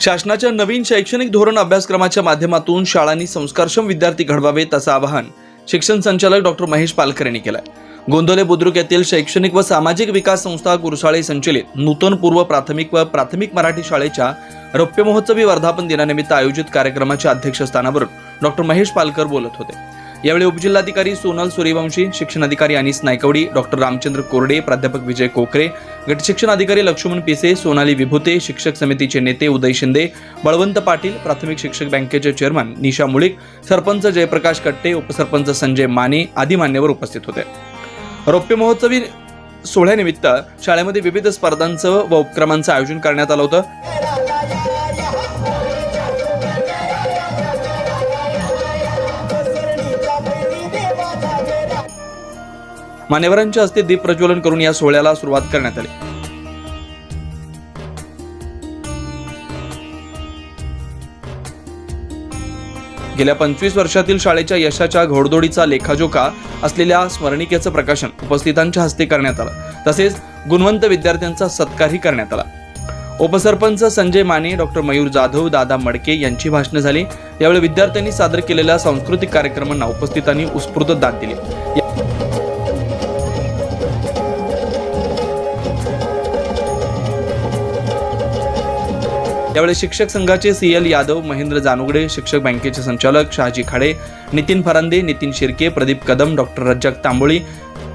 शासनाच्या नवीन शैक्षणिक धोरण अभ्यासक्रमाच्या माध्यमातून शाळांनी संस्कारक्षम विद्यार्थी घडवावेत असं आवाहन शिक्षण संचालक डॉक्टर महेश पालकर यांनी केलं गोंदवले बुद्रुक येथील शैक्षणिक व सामाजिक विकास संस्था कुरसाळे संचलित नूतन पूर्व प्राथमिक व प्राथमिक मराठी शाळेच्या रौप्य महोत्सवी वर्धापन दिनानिमित्त आयोजित कार्यक्रमाच्या अध्यक्षस्थानावरून डॉक्टर महेश पालकर बोलत होते. यावेळी उपजिल्हाधिकारी सोनल सूर्यवंशी शिक्षणाधिकारी अनिस नायकवडी डॉक्टर रामचंद्र कोरडे प्राध्यापक विजय कोकरे गट शिक्षण अधिकारी लक्ष्मण पिसे सोनाली विभूते शिक्षक समितीचे नेते उदय शिंदे बळवंत पाटील प्राथमिक शिक्षक बँकेचे चेअरमन निशा मुळीक सरपंच जयप्रकाश कट्टे उपसरपंच संजय माने आदी मान्यवर उपस्थित होते. रौप्य महोत्सवी सोहळ्यानिमित्त शाळेमध्ये विविध स्पर्धांचं व उपक्रमांचं आयोजन करण्यात आलं होतं. मान्यवरांच्या हस्ते दीप प्रज्वलन करून या सोहळ्याला सुरुवात करण्यात आली. गेल्या पंचवीस वर्षातील शाळेच्या यशाच्या घोडदोडीचा लेखाजोखा असलेल्या स्मरणिकेचं प्रकाशन उपस्थितांच्या हस्ते करण्यात आलं. तसेच गुणवंत विद्यार्थ्यांचा सत्कारही करण्यात आला. उपसरपंच संजय माने डॉक्टर मयूर जाधव दादा मडके यांची भाषणं झाली. यावेळी विद्यार्थ्यांनी सादर केलेल्या सांस्कृतिक कार्यक्रमांना उपस्थितांनी उत्स्फूर्त दाद दिली. यावेळी शिक्षक संघाचे सी एल यादव महेंद्र जानुगडे शिक्षक बँकेचे संचालक शहाजी खाडे नितीन फरांदे नितीन शिर्के प्रदीप कदम डॉक्टर रज्जाक तांबोळी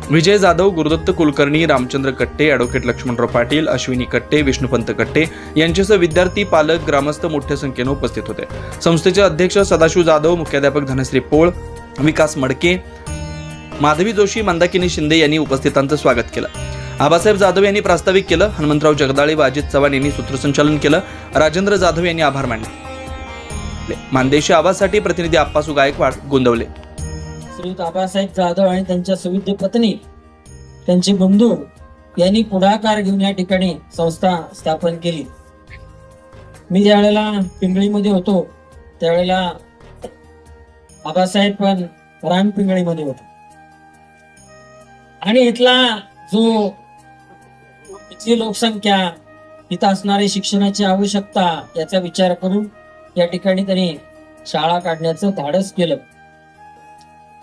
विजय जाधव गुरुदत्त कुलकर्णी रामचंद्र कट्टे ॲडव्होकेट लक्ष्मणराव पाटील अश्विनी कट्टे विष्णुपंत कट्टे यांच्यासह विद्यार्थी पालक ग्रामस्थ मोठ्या संख्येनं उपस्थित होते. संस्थेचे अध्यक्ष सदाशिव जाधव मुख्याध्यापक धनश्री पोळ विकास मडके माधवी जोशी मंदाकिनी शिंदे यांनी उपस्थितांचं स्वागत केलं. आबासाहेब जाधव यांनी प्रास्ताविक केलं हनुमंतराव जगदाळे व अजित चव्हाण यांनी सूत्रसंचालन केलं राजेंद्र जाधव यांनी आभार मानले. मानदेशी आवाजसाठी प्रतिनिधी आप्पासू गायकवाड गोंदवले. श्रीयुत आबासाहेब जाधव आणि त्यांच्या सुविद्य पत्नी त्यांची बंधू यांनी पुढाकार घेऊन या ठिकाणी संस्था स्थापन केली. मी ज्या वेळेला पिंगळीमध्ये होतो त्यावेळेला आबासाहेब पण राम पिंगळीमध्ये होते. आणि इथला जो इथली लोकसंख्या इथं असणारी शिक्षणाची आवश्यकता याचा विचार करून या ठिकाणी त्यांनी शाळा काढण्याचं धाडस केलं.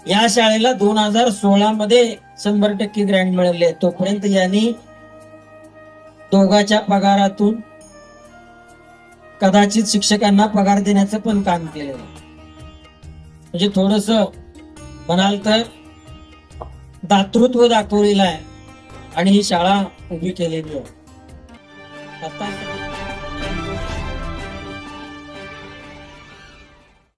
या शाळेला दोन हजार सोळा मध्ये शंभर टक्के ग्रँड मिळाले तोपर्यंत यांनी दोघाच्या पगारातून कदाचित शिक्षकांना पगार देण्याचं पण काम केलं म्हणजे थोडस म्हणाल तर दातृत्व दाखवलेलं आहे. आणि ही शाळा ઊભી કેલેરીઓ